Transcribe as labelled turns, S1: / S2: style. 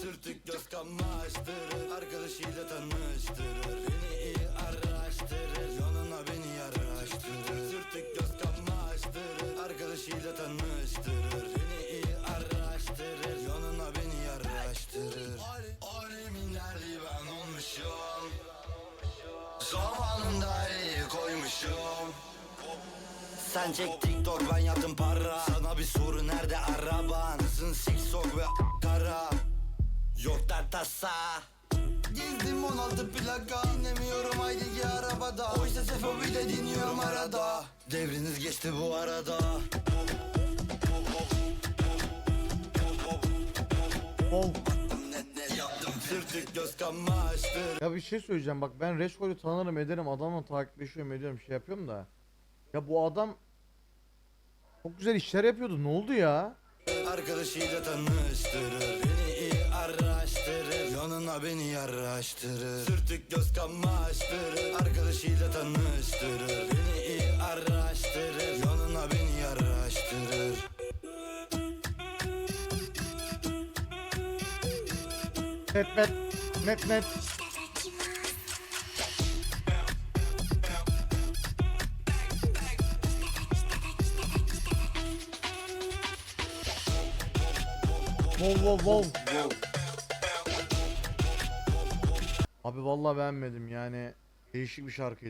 S1: Sürtük göz kamaştırır Arkadaşıyla tanıştırır. Beni iyi araştırır Yanına beni yaraştırır. Sürtük göz kamaştırır Arkadaşıyla tanıştırır. Beni iyi araştırır Yanına beni yaraştırır. Alemin ben olmuşum. Zamanında sen çek TikTok ben yaptım para. Sana bir soru nerede araban? Kızın siksok ve kara. Yok dert tasa. Gezdim 16 plaka. Dinlemiyorum Haydi arabada. Oysa Sefobi de dinliyorum arada. Devriniz geçti bu arada.
S2: Ol.
S1: Sırtık göz kamaştır
S2: Ya bir şey söyleyeceğim bak ben Reşkol'ü tanırım ederim adamla takipleşiyorum ediyorum şey yapıyorum da. Ya bu adam çok güzel işler yapıyordu ne oldu ya?
S1: Arkadaşıyla tanıştırır Beni iyi araştırır Yanına beni yaraştırır Sürtük göz kamaştırır Arkadaşıyla tanıştırır
S2: Net net net net. Wow wow wow. Abi vallahi beğenmedim yani değişik bir şarkıydı.